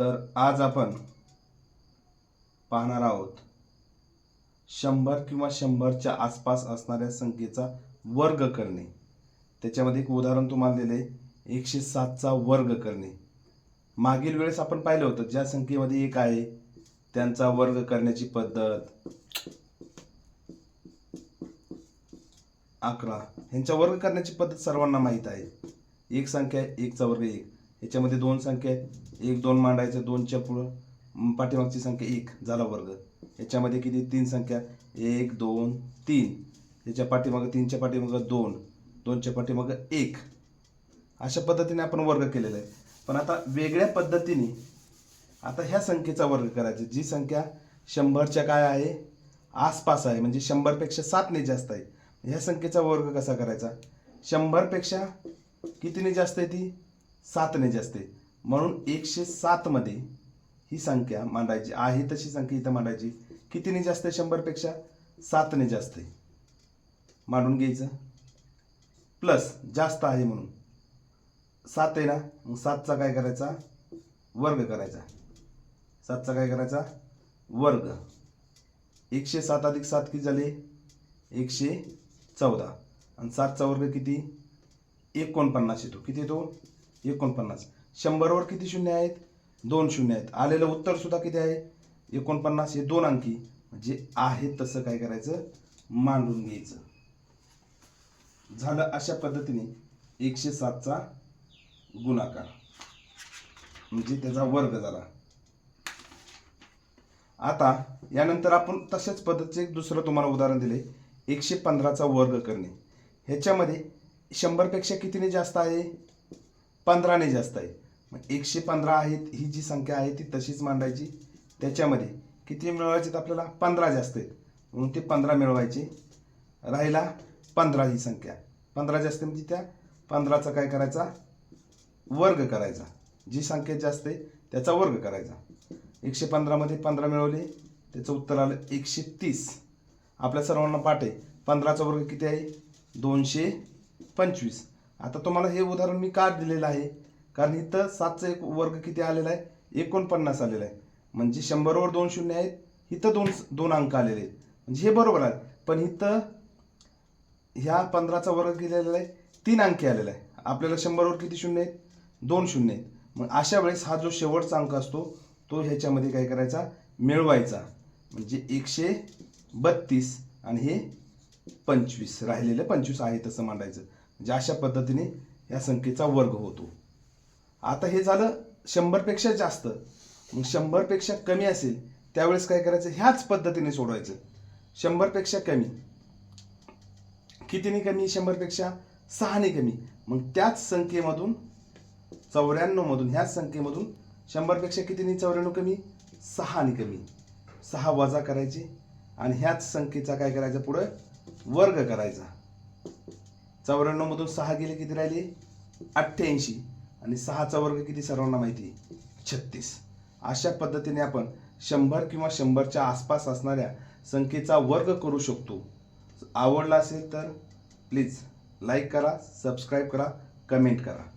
तर आज आपण पाहणार आहोत शंभर किंवा शंभरच्या आसपास असणाऱ्या संख्येचा वर्ग करणे. त्याच्यामध्ये एक उदाहरण तुम्हाला दिले एकशे सातचा वर्ग करणे. मागील वेळेस आपण पाहिलं होतं ज्या संख्येमध्ये एक आहे त्यांचा वर्ग करण्याची पद्धत अकरा. ह्यांचा वर्ग करण्याची पद्धत सर्वांना माहीत आहे. एक संख्या आहे एकचा वर्ग एक. याच्यामध्ये दोन संख्या आहेत. एक दोन मांडायचं दोनच्या पुढं पाठीमागची संख्या एक झाला वर्ग. याच्यामध्ये किती? तीन संख्या. एक दोन तीन. याच्या पाठीमागं तीनच्या पाठीमागं दोन. दोनच्या पाठीमागं एक. अशा पद्धतीने आपण वर्ग केलेला आहे. पण आता वेगळ्या पद्धतीने आता ह्या संख्येचा वर्ग करायचा. जी संख्या शंभरच्या काय आहे? आसपास आहे. म्हणजे शंभरपेक्षा सातने जास्त आहे. ह्या संख्येचा वर्ग कसा करायचा? शंभरपेक्षा कितीने जास्त आहे ती? सातने जास्त म्हणून एकशे सातमध्ये ही संख्या मांडायची आहे तशी संख्या इथं मांडायची. कितीने जास्त आहे शंभरपेक्षा? सातने जास्त आहे मांडून घ्यायचं. प्लस जास्त आहे म्हणून. सात आहे ना? मग सातचा काय करायचा? वर्ग करायचा. सातचा काय करायचा? वर्ग. एकशे सात अधिक सात किती झाले? एकशे चौदा. आणि सातचा वर्ग किती? एकोणपन्नास येतो. किती येतो? एकोणपन्नास. शंभरवर किती शून्य आहेत? दोन शून्य आहेत. आलेलं उत्तर सुद्धा किती आहे? एकोणपन्नास. हे दोन अंकी. म्हणजे आहे तसं काय करायचं? मांडून घ्यायचं. झालं अशा पद्धतीने एकशे सातचा गुणाकार. म्हणजे त्याचा वर्ग झाला. आता यानंतर आपण तशाच पद्धतीचे एक दुसरं तुम्हाला उदाहरण दिले. एकशे पंधराचा वर्ग करणे. ह्याच्यामध्ये शंभरपेक्षा कितीने जास्त आहे? पंधराने जास्त आहे. मग एकशे पंधरा आहेत ही जी संख्या आहे ती तशीच मांडायची. त्याच्यामध्ये किती मिळवायचे आपल्याला? पंधरा जास्त आहेत. म्हणून ते पंधरा मिळवायचे. राहिला पंधरा ही संख्या. पंधरा जास्त म्हणजे त्या पंधराचा काय करायचा? वर्ग करायचा. जी संख्या जास्त आहे त्याचा वर्ग करायचा. एकशे पंधरामध्ये पंधरा मिळवले त्याचं उत्तर आलं एकशे तीस. आपल्या सर्वांना पाठ आहे. पंधराचा वर्ग किती आहे? दोनशे पंचवीस. आता तुम्हाला हे उदाहरण मी का दिलेलं आहे? कारण इथं सातचा एक वर्ग किती आलेला आहे? एकोणपन्नास आलेला आहे. म्हणजे शंभरवर दोन शून्य आहेत. इथं दोन दोन अंक आलेले आहेत. म्हणजे हे बरोबर आहे. पण इथं ह्या पंधराचा वर्ग केलेला आहे. तीन अंकी आलेला आहे. आपल्याला शंभरवर किती शून्य आहेत? दोन शून्य आहेत. मग अशा वेळेस हा जो शेवटचा अंक असतो तो ह्याच्यामध्ये काय करायचा? मिळवायचा. म्हणजे एकशे बत्तीस आणि हे पंचवीस. राहिलेलं पंचवीस आहे तसं मांडायचं. म्हणजे अशा पद्धतीने या संख्येचा वर्ग होतो. आता हे झालं शंभरपेक्षा जास्त. मग शंभरपेक्षा कमी असेल त्यावेळेस काय करायचं? ह्याच पद्धतीने सोडवायचं. शंभरपेक्षा कमी. कितीने कमी? शंभरपेक्षा सहाने कमी. मग त्याच संख्येमधून चौऱ्याण्णवमधून ह्याच संख्येमधून शंभरपेक्षा कितीने? चौऱ्याण्णव कमी? सहाने कमी. सहा वजा करायचे आणि ह्याच संख्येचा काय करायचा पुढं? वर्ग करायचा. चौऱ्याण्णवमधून सहा गेले किती राहिले? अठ्ठ्याऐंशी. आणि सहाचा वर्ग किती सर्वांना माहिती? छत्तीस. अशा पद्धतीने आपण शंभर किंवा शंभरच्या आसपास असणाऱ्या संख्येचा वर्ग करू शकतो. आवडला असेल तर प्लीज लाईक करा सबस्क्राईब करा कमेंट करा.